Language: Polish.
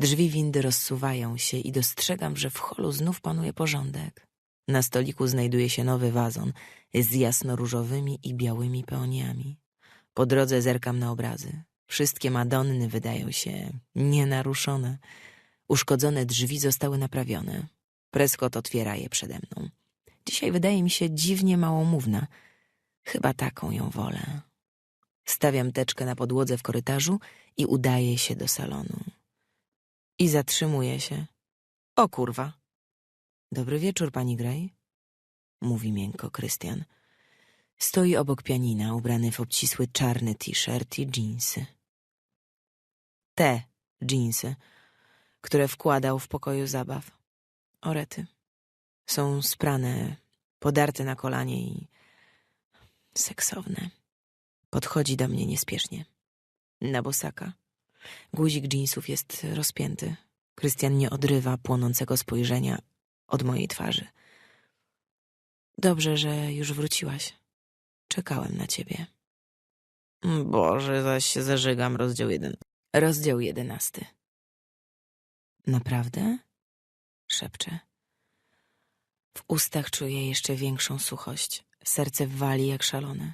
Drzwi windy rozsuwają się i dostrzegam, że w holu znów panuje porządek. Na stoliku znajduje się nowy wazon z jasno-różowymi i białymi peoniami. Po drodze zerkam na obrazy. Wszystkie Madonny wydają się nienaruszone. Uszkodzone drzwi zostały naprawione. Prescott otwiera je przede mną. Dzisiaj wydaje mi się dziwnie małomówna. Chyba taką ją wolę. Stawiam teczkę na podłodze w korytarzu i udaję się do salonu. I zatrzymuję się. O kurwa. Dobry wieczór, pani Gray. Mówi miękko Krystian. Stoi obok pianina, ubrany w obcisły czarny t-shirt i dżinsy. Te dżinsy, które wkładał w pokoju zabaw. Orety. Są sprane, podarte na kolanie i seksowne. Podchodzi do mnie niespiesznie. Na bosaka. Guzik dżinsów jest rozpięty. Krystian nie odrywa płonącego spojrzenia od mojej twarzy. Dobrze, że już wróciłaś. Czekałem na ciebie. Boże, zaś się zażygam. Rozdział jeden. Rozdział jedenasty. Naprawdę? Szepczę. W ustach czuję jeszcze większą suchość. Serce wali jak szalone.